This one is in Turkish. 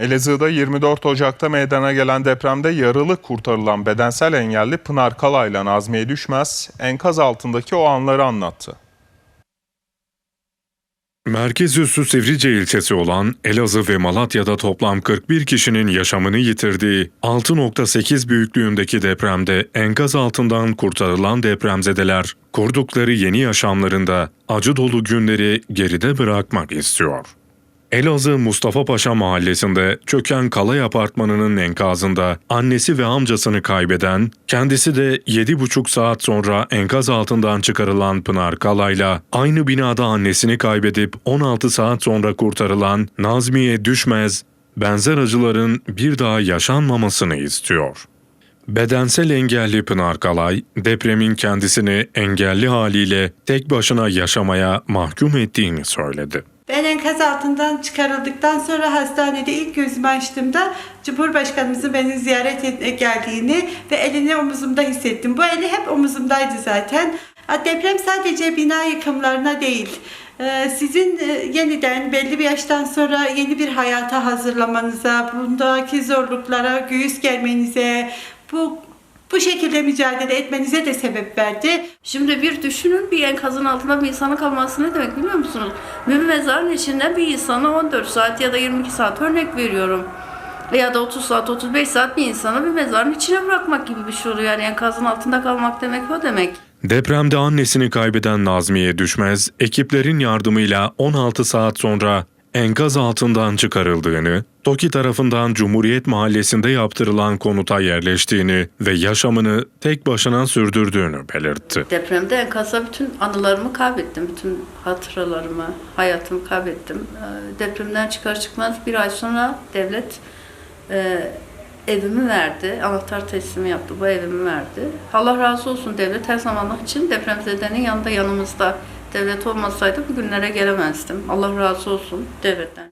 Elazığ'da 24 Ocak'ta meydana gelen depremde yaralı kurtarılan bedensel engelli Pınar Kalay'la Nazmiye Düşmez enkaz altındaki o anları anlattı. Merkez üssü Sivrice ilçesi olan Elazığ ve Malatya'da toplam 41 kişinin yaşamını yitirdiği 6.8 büyüklüğündeki depremde enkaz altından kurtarılan depremzedeler kurdukları yeni yaşamlarında acı dolu günleri geride bırakmak istiyor. Elazığ Mustafa Paşa mahallesinde çöken Kalay apartmanının enkazında annesi ve amcasını kaybeden, kendisi de 7,5 saat sonra enkaz altından çıkarılan Pınar Kalay'la aynı binada annesini kaybedip 16 saat sonra kurtarılan Nazmiye Düşmez, benzer acıların bir daha yaşanmamasını istiyor. Bedensel engelli Pınar Kalay, depremin kendisini engelli haliyle tek başına yaşamaya mahkum ettiğini söyledi. Ben enkaz altından çıkarıldıktan sonra hastanede ilk gözümü açtığımda Cumhurbaşkanımızın beni ziyaret etmeye geldiğini ve elini omuzumda hissettim. Bu eli hep omuzumdaydı zaten. Deprem sadece bina yıkımlarına değil, e, sizin e, yeniden belli bir yaştan sonra yeni bir hayata hazırlamanıza, bundaki zorluklara göğüs germenize, bu bu şekilde mücadele etmenize de sebep verdi. Şimdi bir düşünün bir enkazın altında bir insanın kalması ne demek biliyor musunuz? Bir mezarın içinde bir insana 14 saat ya da 22 saat örnek veriyorum. Ya da 30 saat, 35 saat bir insanı bir mezarın içine bırakmak gibi bir şey oluyor. Yani enkazın altında kalmak demek o demek. Depremde annesini kaybeden Nazmiye Düşmez, ekiplerin yardımıyla 16 saat sonra enkaz altından çıkarıldığını, TOKİ tarafından Cumhuriyet Mahallesi'nde yaptırılan konuta yerleştiğini ve yaşamını tek başına sürdürdüğünü belirtti. Depremde enkazda bütün anılarımı kaybettim. Bütün hatıralarımı, hayatımı kaybettim. Ee, Depremden çıkar çıkmaz bir ay sonra devlet e, evimi verdi. Anahtar teslimi yaptı. Bu evimi verdi. Allah razı olsun devlet her zamanlık için depremzedenin yanında yanımızda. Devlet olmasaydı bugünlere gelemezdim. Allah razı olsun devletten.